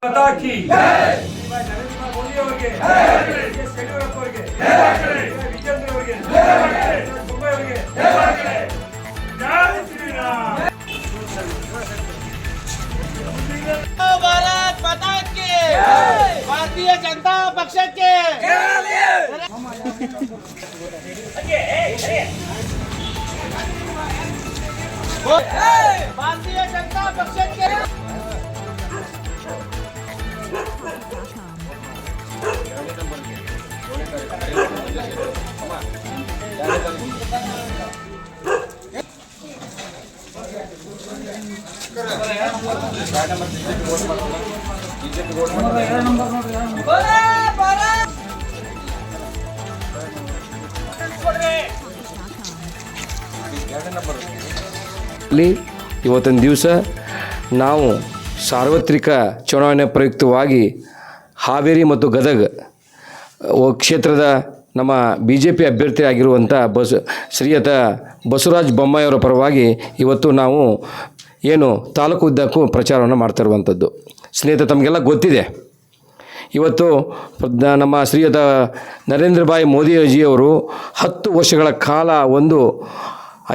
ಮಾತಾ ಕಿ ನರೇಂದ್ರ ಮೋದಿ ಅವರಿಗೆ ಎಸ್ ಯಡಿಯೂರಪ್ಪ ಅವರಿಗೆ ವಿಜೇಂದ್ರ ಅವರಿಗೆ ಬೊಮ್ಮಾಯಿ ಅವರಿಗೆ ಜೈ ಶ್ರೀರಾಮ್ भारत माता की भारतीय जनता पक्ष के भारतीय जनता पक्ष के ಅಲ್ಲಿ ಇವತ್ತಿನ ದಿವಸ ನಾವು ಸಾರ್ವತ್ರಿಕ ಚುನಾವಣೆ ಪ್ರಯುಕ್ತವಾಗಿ ಹಾವೇರಿ ಮತ್ತು ಗದಗ ಕ್ಷೇತ್ರದ ನಮ್ಮ ಬಿ ಜೆ ಪಿ ಅಭ್ಯರ್ಥಿ ಆಗಿರುವಂಥ ಬಸ್, ಶ್ರೀಯತ ಬಸವರಾಜ್ ಬೊಮ್ಮಾಯಿಯವರ ಪರವಾಗಿ ಇವತ್ತು ನಾವು ಏನು ತಾಲೂಕು ಉದ್ದಕ್ಕೂ ಪ್ರಚಾರವನ್ನು ಮಾಡ್ತಾ ಇರುವಂಥದ್ದು ಸ್ನೇಹಿತರೆ, ತಮಗೆಲ್ಲ ಗೊತ್ತಿದೆ. ಇವತ್ತು ನಮ್ಮ ಶ್ರೀಯುತ ನರೇಂದ್ರ ಭಾಯಿ ಮೋದಿಜಿಯವರು ಹತ್ತು ವರ್ಷಗಳ ಕಾಲ ಒಂದು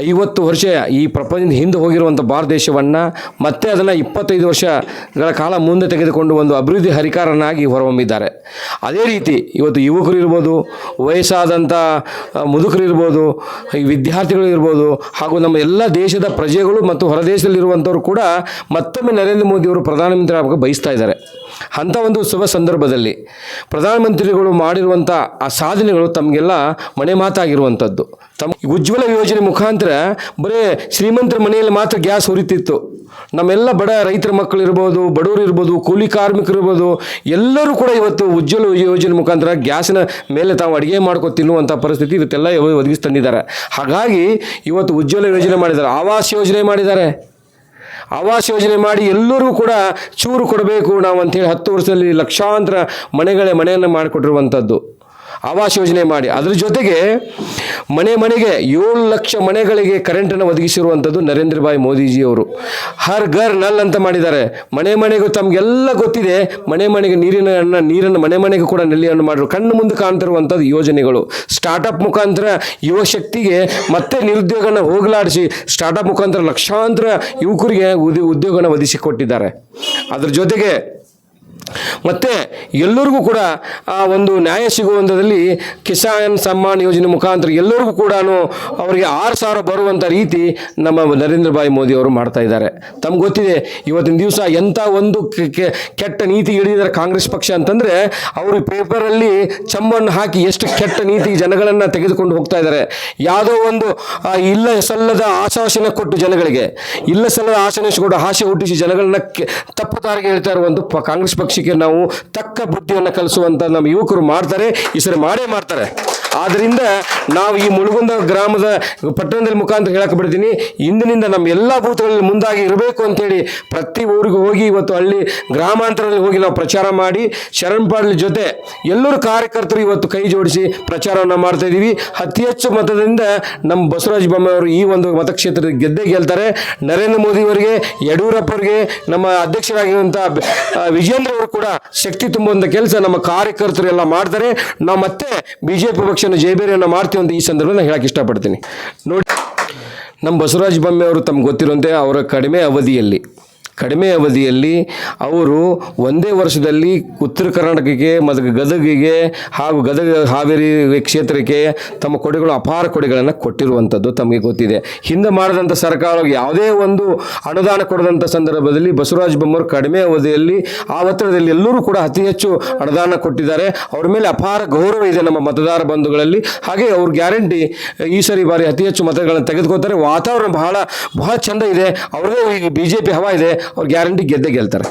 ಐವತ್ತು ವರ್ಷ ಈ ಪ್ರಪಂಚದ ಹಿಂದೆ ಹೋಗಿರುವಂಥ ಭಾರತ ದೇಶವನ್ನು ಮತ್ತೆ ಅದನ್ನು ಇಪ್ಪತ್ತೈದು ವರ್ಷಗಳ ಕಾಲ ಮುಂದೆ ತೆಗೆದುಕೊಂಡು ಒಂದು ಅಭಿವೃದ್ಧಿ ಹರಿಕಾರನಾಗಿ ಹೊರಹೊಮ್ಮಿದ್ದಾರೆ. ಅದೇ ರೀತಿ ಇವತ್ತು ಯುವಕರು ಇರ್ಬೋದು, ವಯಸ್ಸಾದಂಥ ಮುದುಕರು ಇರ್ಬೋದು ವಿದ್ಯಾರ್ಥಿಗಳು ಇರ್ಬೋದು, ಹಾಗೂ ನಮ್ಮ ಎಲ್ಲ ದೇಶದ ಪ್ರಜೆಗಳು ಮತ್ತು ಹೊರದೇಶದಲ್ಲಿರುವಂಥವ್ರು ಕೂಡ ಮತ್ತೊಮ್ಮೆ ನರೇಂದ್ರ ಮೋದಿಯವರು ಪ್ರಧಾನಮಂತ್ರಿ ಆಗಬೇಕು ಬಯಸ್ತಾ ಇದ್ದಾರೆ. ಅಂಥ ಒಂದು ಶುಭ ಸಂದರ್ಭದಲ್ಲಿ ಪ್ರಧಾನಮಂತ್ರಿಗಳು ಮಾಡಿರುವಂಥ ಆ ಸಾಧನೆಗಳು ತಮಗೆಲ್ಲ ಮನೆ ಮಾತಾಗಿರುವಂಥದ್ದು ತಮ್ಮ ಉಜ್ವಲ ಯೋಜನೆ ಮುಖಾಂತರ ಬರೀ ಶ್ರೀಮಂತರ ಮನೆಯಲ್ಲಿ ಮಾತ್ರ ಗ್ಯಾಸ್ ಉರಿತಿತ್ತು ನಮ್ಮೆಲ್ಲ ಬಡ ರೈತರ ಮಕ್ಕಳು ಇರ್ಬೋದು, ಬಡವರು ಇರ್ಬೋದು, ಕೂಲಿ ಕಾರ್ಮಿಕರು ಇರ್ಬೋದು, ಎಲ್ಲರೂ ಕೂಡ ಇವತ್ತು ಉಜ್ವಲ ಯೋಜನೆ ಮುಖಾಂತರ ಗ್ಯಾಸಿನ ಮೇಲೆ ತಾವು ಅಡುಗೆ ಮಾಡ್ಕೊ ತಿನ್ನುವಂಥ ಪರಿಸ್ಥಿತಿ ಇವತ್ತೆಲ್ಲ ಒದಗಿಸಿ ತಂದಿದ್ದಾರೆ. ಹಾಗಾಗಿ ಇವತ್ತು ಉಜ್ವಲ ಯೋಜನೆ ಮಾಡಿದ್ದಾರೆ. ಆವಾಸ್ ಯೋಜನೆ ಮಾಡಿದ್ದಾರೆ. ಆವಾಸ್ ಯೋಜನೆ ಮಾಡಿ ಎಲ್ಲರೂ ಕೂಡ ಚೂರು ಕೊಡಬೇಕು. ನಾವು ಅಂತೇಳಿ ಹತ್ತು ವರ್ಷದಲ್ಲಿ ಲಕ್ಷಾಂತರ ಮನೆಗಳೇ ಮನೆಯನ್ನು ಮಾಡಿಕೊಟ್ಟಿರುವಂಥದ್ದು ಆವಾಸ್ ಯೋಜನೆ ಮಾಡಿ. ಅದರ ಜೊತೆಗೆ ಮನೆ ಮನೆಗೆ ಏಳು ಲಕ್ಷ ಮನೆಗಳಿಗೆ ಕರೆಂಟನ್ನು ಒದಗಿಸಿರುವಂಥದ್ದು ನರೇಂದ್ರ ಭಾಯಿ ಮೋದಿಜಿಯವರು. ಹರ್ ಘರ್ ನಲ್ ಅಂತ ಮಾಡಿದ್ದಾರೆ. ಮನೆ ಮನೆಗೂ ತಮಗೆಲ್ಲ ಗೊತ್ತಿದೆ, ಮನೆ ಮನೆಗೆ ನೀರಿನ ನೀರನ್ನು ಮನೆ ಮನೆಗೂ ಕೂಡ ನೆಲ್ಲಿಯನ್ನು ಮಾಡಿದ್ರು ಕಣ್ಣು ಮುಂದೆ ಕಾಣ್ತಿರುವಂಥದ್ದು ಯೋಜನೆಗಳು. ಸ್ಟಾರ್ಟಪ್ ಮುಖಾಂತರ ಯುವ ಶಕ್ತಿಗೆ ಮತ್ತೆ ನಿರುದ್ಯೋಗನ ಹೋಗಲಾಡಿಸಿ ಸ್ಟಾರ್ಟಪ್ ಮುಖಾಂತರ ಲಕ್ಷಾಂತರ ಯುವಕರಿಗೆ ಉದ್ಯ, ಉದ್ಯೋಗನ ಒದಗಿಸಿಕೊಟ್ಟಿದ್ದಾರೆ. ಅದ್ರ ಜೊತೆಗೆ ಮತ್ತು ಎಲ್ಲರಿಗೂ ಕೂಡ ಆ ಒಂದು ನ್ಯಾಯ ಸಿಗುವಂಥದ್ದಲ್ಲಿ ಕಿಸಾನ್ ಸಮ್ಮಾನ್ ಯೋಜನೆ ಮುಖಾಂತರ ಎಲ್ಲರಿಗೂ ಕೂಡ ಅವರಿಗೆ ಆರು ಸಾವಿರ ಬರುವಂಥ ರೀತಿ ನಮ್ಮ ನರೇಂದ್ರ ಭಾಯಿ ಮೋದಿ ಅವರು ಮಾಡ್ತಾ ಇದ್ದಾರೆ. ತಮ್ಗೆ ಗೊತ್ತಿದೆ, ಇವತ್ತಿನ ದಿವಸ ಎಂಥ ಒಂದು ಕೆಟ್ಟ ನೀತಿ ಹಿಡಿದಿದ್ದಾರೆ ಕಾಂಗ್ರೆಸ್ ಪಕ್ಷ ಅಂತಂದರೆ ಅವರು ಪೇಪರಲ್ಲಿ ಚಂಬನ್ನು ಹಾಕಿ ಎಷ್ಟು ಕೆಟ್ಟ ನೀತಿ ಜನಗಳನ್ನು ತೆಗೆದುಕೊಂಡು ಹೋಗ್ತಾ ಇದ್ದಾರೆ. ಯಾವುದೋ ಒಂದು ಇಲ್ಲ ಸಲ್ಲದ ಆಶಾಸನ ಕೊಟ್ಟು ಜನಗಳಿಗೆ, ಇಲ್ಲ ಸಲ್ಲದ ಆಶಾಸನ ಕೊಟ್ಟು ಆಸೆ ಹುಟ್ಟಿಸಿ ಜನಗಳನ್ನ ತಪ್ಪು ದಾರಿಗೆ ಹೇಳ್ತಾ ಇರುವಂಥ ಕಾಂಗ್ರೆಸ್ ಕಾಂಗ್ರೆಸ್ ಪಕ್ಷಕ್ಕೆ ನಾವು ತಕ್ಕ ಬುದ್ಧಿಯನ್ನು ಕಲಿಸುವಂಥ ನಮ್ಮ ಯುವಕರು ಮಾಡ್ತಾರೆ ಈ ಸರಿ ಮಾಡೇ ಮಾಡ್ತಾರೆ. ಆದ್ದರಿಂದ ನಾವು ಈ ಮುಳುಗುಂದ ಗ್ರಾಮದ ಪಟ್ಟಣದಲ್ಲಿ ಮುಖಾಂತರ ಹೇಳಕ್ಕೆ ಬಿಡ್ತೀನಿ. ಇಂದಿನಿಂದ ನಮ್ಮ ಎಲ್ಲ ಬೂತ್ಗಳಲ್ಲಿ ಮುಂದಾಗಿ ಇರಬೇಕು ಅಂತೇಳಿ ಪ್ರತಿ ಊರಿಗೆ ಹೋಗಿ ಇವತ್ತು ಹಳ್ಳಿ ಗ್ರಾಮಾಂತರದಲ್ಲಿ ಹೋಗಿ ನಾವು ಪ್ರಚಾರ ಮಾಡಿ, ಶರಣ್ ಜೊತೆ ಎಲ್ಲರೂ ಕಾರ್ಯಕರ್ತರು ಇವತ್ತು ಕೈ ಜೋಡಿಸಿ ಪ್ರಚಾರವನ್ನು ಮಾಡ್ತಾ ಇದ್ದೀವಿ ಅತಿ ಹೆಚ್ಚು ಮತದಿಂದ ನಮ್ಮ ಬಸವರಾಜ ಬೊಮ್ಮಾಯಿಯವರು ಈ ಒಂದು ಮತಕ್ಷೇತ್ರದ ಗೆದ್ದೆ ಗೆಲ್ತಾರೆ. ನರೇಂದ್ರ ಮೋದಿ ಅವರಿಗೆ, ಯಡಿಯೂರಪ್ಪ ಅವರಿಗೆ, ನಮ್ಮ ಅಧ್ಯಕ್ಷರಾಗಿರುವಂಥ ವಿಜೇಂದ್ರ ಅವರು ಕೂಡ ಶಕ್ತಿ ತುಂಬುವಂಥ ಕೆಲಸ ನಮ್ಮ ಕಾರ್ಯಕರ್ತರು ಎಲ್ಲ ಮಾಡ್ತಾರೆ. ನಾವು ಮತ್ತೆ ಬಿ ಜೆ ಪಕ್ಷನ ಜಯಬೇರಿಯನ್ನು ಮಾಡ್ತೀವಿ ಅಂತ ಈ ಸಂದರ್ಭದಲ್ಲಿ ನಾನು ಹೇಳಕ್ಕೆ ಇಷ್ಟಪಡ್ತೀನಿ. ನೋಡಿ, ನಮ್ಮ ಬಸವರಾಜ ಬೊಮ್ಮೆ ಅವರು ತಮ್ಗೆ ಗೊತ್ತಿರುವಂತೆ ಅವರ ಕಡಿಮೆ ಅವಧಿಯಲ್ಲಿ ಕಡಿಮೆ ಅವಧಿಯಲ್ಲಿ ಅವರು ಒಂದೇ ವರ್ಷದಲ್ಲಿ ಉತ್ತರ ಕರ್ನಾಟಕಕ್ಕೆ, ಮತ್ತು ಗದಗಿಗೆ ಹಾಗೂ ಗದಗ ಹಾವೇರಿ ಕ್ಷೇತ್ರಕ್ಕೆ ತಮ್ಮ ಕೊಡುಗೆಗಳು, ಅಪಾರ ಕೊಡುಗೆಗಳನ್ನು ಕೊಟ್ಟಿರುವಂಥದ್ದು ತಮಗೆ ಗೊತ್ತಿದೆ. ಹಿಂದೆ ಮಾಡಿದಂಥ ಸರ್ಕಾರ ಯಾವುದೇ ಒಂದು ಅನುದಾನ ಕೊಡದಂಥ ಸಂದರ್ಭದಲ್ಲಿ ಬಸವರಾಜ ಬೊಮ್ಮರು ಕಡಿಮೆ ಅವಧಿಯಲ್ಲಿ ಆ ಒತ್ತಡದಲ್ಲಿ ಎಲ್ಲರೂ ಕೂಡ ಅತಿ ಹೆಚ್ಚು ಅನುದಾನ ಕೊಟ್ಟಿದ್ದಾರೆ. ಅವ್ರ ಮೇಲೆ ಅಪಾರ ಗೌರವ ಇದೆ ನಮ್ಮ ಮತದಾರ ಬಂಧುಗಳಲ್ಲಿ. ಹಾಗೆ ಅವ್ರ ಗ್ಯಾರಂಟಿ ಈ ಸರಿ ಬಾರಿ ಅತಿ ಹೆಚ್ಚು ಮತಗಳನ್ನು ತೆಗೆದುಕೊಳ್ತಾರೆ. ವಾತಾವರಣ ಬಹಳ ಬಹಳ ಚಂದ ಇದೆ. ಅವ್ರದೇ ಬಿ ಜೆ ಪಿ ಹವಾ ಇದೆ. ಅವ್ರು ಗ್ಯಾರಂಟಿ ಗೆದ್ದೇ ಗೆಲ್ತಾರೆ.